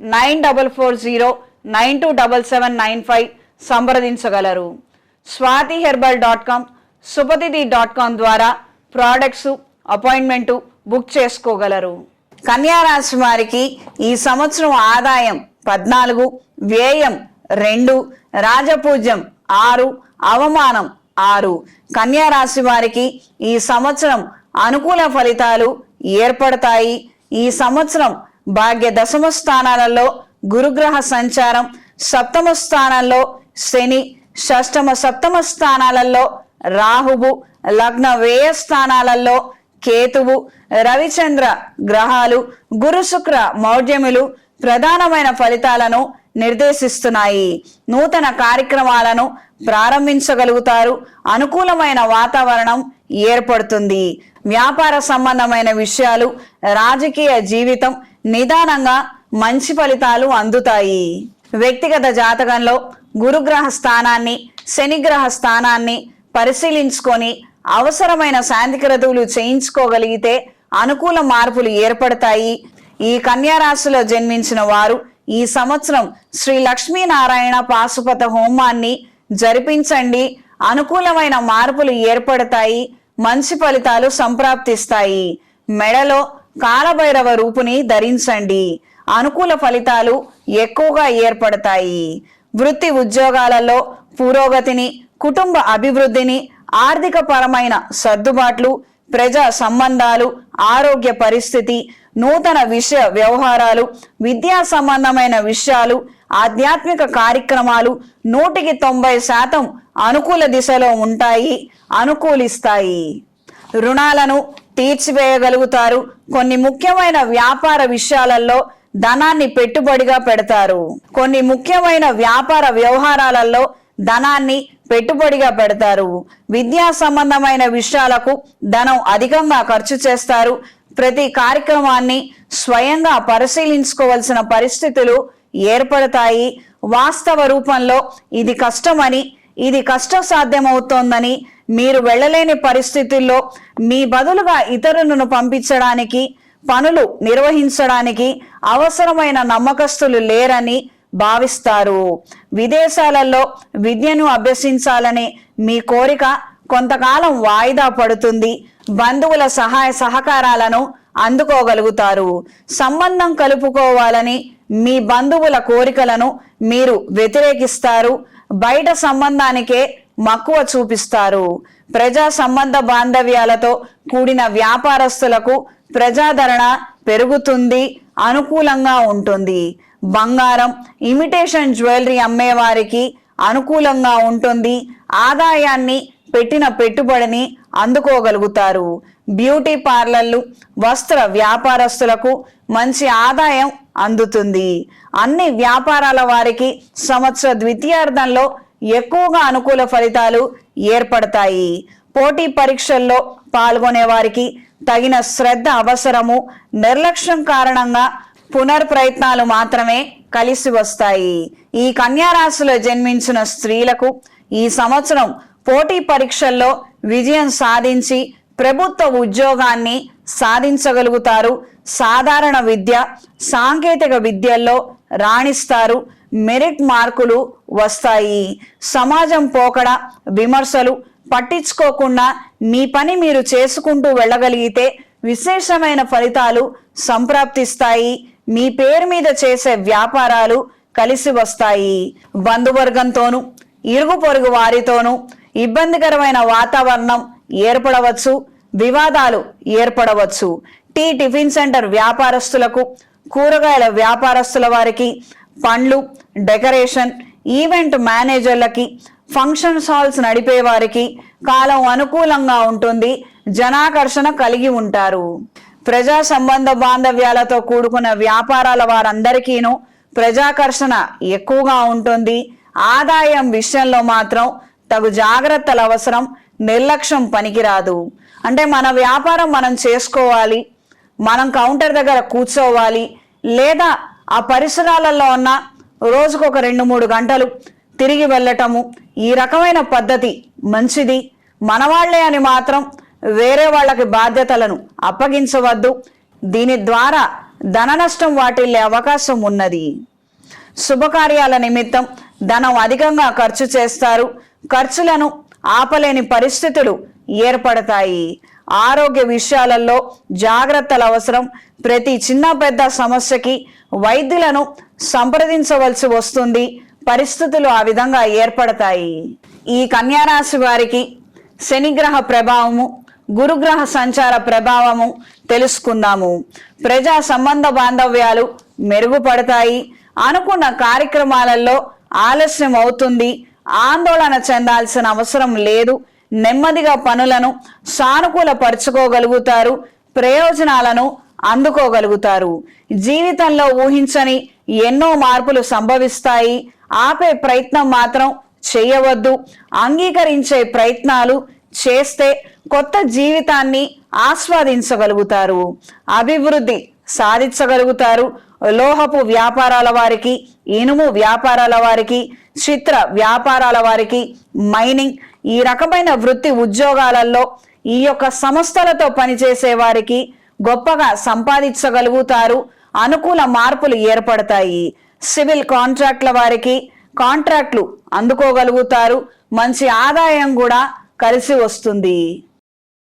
nine double four zero nine two double seven nine five సంప్రదించగలరు. Swathi herbal dot com సుపతిది dot com ద్వారా products appointment book చేసుకోగలరు. కన్యారాశి వారికి ఈ సంవత్సరం ఆదాయం పద్నాలుగు వ్యయం రెండు రాజపూజ్యం ఆరు అవమానం ఆరు. కన్యారాశి వారికి ఈ సంవత్సరం అనుకూల ఫలితాలు ఏర్పడతాయి. ఈ సంవత్సరం భాగ్య దశమ స్థానాలలో గురుగ్రహ సంచారం సప్తమ స్థానాల్లో శని షష్టమ సప్తమ స్థానాలలో రాహువు లగ్న వ్యయ స్థానాలలో కేతువు రవిచంద్ర గ్రహాలు గురు శుక్ర మౌఢ్యములు ప్రధానమైన ఫలితాలను నిర్దేశిస్తున్నాయి. నూతన కార్యక్రమాలను ప్రారంభించగలుగుతారు. అనుకూలమైన వాతావరణం ఏర్పడుతుంది. వ్యాపార సంబంధమైన విషయాలు రాజకీయ జీవితం నిదానంగా మంచి ఫలితాలు అందుతాయి. వ్యక్తిగత జాతకంలో గురుగ్రహ స్థానాన్ని శనిగ్రహ స్థానాన్ని పరిశీలించుకొని అవసరమైన శాంతి క్రతువులు చేయించుకోగలిగితే అనుకూల మార్పులు ఏర్పడతాయి. ఈ కన్యారాశిలో జన్మించిన వారు ఈ సంవత్సరం శ్రీ లక్ష్మీనారాయణ పాశుపత హోమాన్ని జరిపించండి. అనుకూలమైన మార్పులు ఏర్పడతాయి. మంచి ఫలితాలు సంప్రాప్తిస్తాయి. మెడలో కాలభైరవ రూపుని ధరించండి. అనుకూల ఫలితాలు ఎక్కువగా ఏర్పడతాయి. వృత్తి ఉద్యోగాలలో పురోగతిని కుటుంబ అభివృద్ధిని ఆర్థిక పరమైన సర్దుబాట్లు ప్రజా సంబంధాలు ఆరోగ్య పరిస్థితి నూతన విషయ వ్యవహారాలు విద్యా సంబంధమైన విషయాలు ఆధ్యాత్మిక కార్యక్రమాలు నూటికి తొంభై శాతం అనుకూల దిశలో ఉంటాయి అనుకూలిస్తాయి. రుణాలను తీర్చివేయగలుగుతారు. కొన్ని ముఖ్యమైన వ్యాపార విషయాలలో ధనాన్ని పెట్టుబడిగా పెడతారు. కొన్ని ముఖ్యమైన వ్యాపార వ్యవహారాలలో ధనాన్ని పెట్టుబడిగా పెడతారు. విద్యా సంబంధమైన విషయాలకు ధనం అధికంగా ఖర్చు చేస్తారు. ప్రతి కార్యక్రమాన్ని స్వయంగా పరిశీలించుకోవలసిన పరిస్థితులు ఏర్పడతాయి. వాస్తవ రూపంలో ఇది కష్టమని ఇది కష్టసాధ్యమవుతోందని మీరు వెళ్ళలేని పరిస్థితుల్లో మీ బదులుగా ఇతరులను పంపించడానికి పనులు నిర్వహించడానికి అవసరమైన నమ్మకస్తులు లేరని భావిస్తారు. విదేశాలలో విద్యను అభ్యసించాలనే మీ కోరిక కొంతకాలం వాయిదా పడుతుంది. బంధువుల సహాయ సహకారాలను అందుకోగలుగుతారు. సంబంధం కలుపుకోవాలని మీ బంధువుల కోరికలను మీరు వ్యతిరేకిస్తారు. బయట సంబంధానికే మక్కువ చూపిస్తారు. ప్రజా సంబంధ బాంధవ్యాలతో కూడిన వ్యాపారస్తులకు ప్రజాదరణ పెరుగుతుంది అనుకూలంగా ఉంటుంది. బంగారం ఇమిటేషన్ జ్యువెలరీ అమ్మేవారికి అనుకూలంగా ఉంటుంది. ఆదాయాన్ని పెట్టిన పెట్టుబడిని అందుకోగలుగుతారు. బ్యూటీ పార్లర్లు వస్త్ర వ్యాపారస్తులకు మంచి ఆదాయం అందుతుంది. అన్ని వ్యాపారాల వారికి సంవత్సర ద్వితీయార్థంలో ఎక్కువగా అనుకూల ఫలితాలు ఏర్పడతాయి. పోటీ పరీక్షల్లో పాల్గొనే వారికి తగిన శ్రద్ధ అవసరము నిర్లక్ష్యం కారణంగా పునర్ప్రయత్నాలు మాత్రమే కలిసి వస్తాయి. ఈ కన్యారాశిలో జన్మించిన స్త్రీలకు ఈ సంవత్సరం పోటీ పరీక్షల్లో విజయం సాధించి ప్రభుత్వ ఉద్యోగాన్ని సాధించగలుగుతారు. సాధారణ విద్య సాంకేతిక విద్యల్లో రాణిస్తారు. మెరిట్ మార్కులు వస్తాయి. సమాజం పోకడ విమర్శలు పట్టించుకోకుండా మీ పని మీరు చేసుకుంటూ వెళ్ళగలిగితే విశేషమైన ఫలితాలు సంప్రాప్తిస్తాయి. మీ పేరు మీద చేసే వ్యాపారాలు కలిసి వస్తాయి. బంధువర్గంతోనూ ఇరుగు పొరుగు వారితోనూ ఇబ్బందికరమైన వాతావరణం ఏర్పడవచ్చు వివాదాలు ఏర్పడవచ్చు. టీ టిఫిన్ సెంటర్ వ్యాపారస్తులకు కూరగాయల వ్యాపారస్తుల వారికి పండ్లు డెకరేషన్ ఈవెంట్ మేనేజర్లకి ఫంక్షన్ హాల్స్ నడిపే వారికి కాలం అనుకూలంగా ఉంటుంది జనాకర్షణ కలిగి ఉంటారు. ప్రజా సంబంధ బాంధవ్యాలతో కూడుకున్న వ్యాపారాల వారందరికీను ప్రజాకర్షణ ఎక్కువగా ఉంటుంది. ఆదాయం విషయంలో మాత్రం తగు జాగ్రత్తల అవసరం నిర్లక్ష్యం పనికిరాదు. అంటే మన వ్యాపారం మనం చేసుకోవాలి మనం కౌంటర్ దగ్గర కూర్చోవాలి లేదా ఆ పరిసరాలలో ఉన్న రోజుకు ఒక రెండు మూడు గంటలు తిరిగి వెళ్ళటము ఈ రకమైన పద్ధతి మంచిది. మనవాళ్ళే అని మాత్రం వేరే వాళ్ళకి బాధ్యతలను అప్పగించవద్దు. దీని ద్వారా ధన నష్టం వాటిల్లే అవకాశం ఉన్నది. శుభకార్యాల నిమిత్తం ధనం అధికంగా ఖర్చు చేస్తారు. ఖర్చులను ఆపలేని పరిస్థితులు ఏర్పడతాయి. ఆరోగ్య విషయాలలో జాగ్రత్తలు అవసరం. ప్రతి చిన్న పెద్ద సమస్యకి వైద్యులను సంప్రదించవలసి వస్తుంది. పరిస్థితులు ఆ విధంగా ఏర్పడతాయి. ఈ కన్యారాశి వారికి శనిగ్రహ ప్రభావము గురుగ్రహ సంచార ప్రభావము తెలుసుకుందాము. ప్రజా సంబంధ బాంధవ్యాలు మెరుగుపడతాయి. అనుకున్న కార్యక్రమాలలో ఆలస్యం అవుతుంది. ఆందోళన చెందాల్సిన అవసరం లేదు. నెమ్మదిగా పనులను సానుకూలపరుచుకోగలుగుతారు ప్రయోజనాలను అందుకోగలుగుతారు. జీవితంలో ఊహించని ఎన్నో మార్పులు సంభవిస్తాయి. ఆపే ప్రయత్నం మాత్రం చేయవద్దు. అంగీకరించే ప్రయత్నాలు చేస్తే కొత్త జీవితాన్ని ఆస్వాదించగలుగుతారు. అభివృద్ధి సాధించగలుగుతారు. లోహపు వ్యాపారాల వారికి ఇనుము వ్యాపారాల వారికి చిత్ర వ్యాపారాల వారికి మైనింగ్ ఈ రకమైన వృత్తి ఉద్యోగాలలో ఈ యొక్క సంస్థలతో పనిచేసే వారికి గొప్పగా సంపాదించగలుగుతారు. అనుకూల మార్పులు ఏర్పడతాయి. సివిల్ కాంట్రాక్ట్ల వారికి కాంట్రాక్ట్లు అందుకోగలుగుతారు. మంచి ఆదాయం కూడా కలిసి వస్తుంది.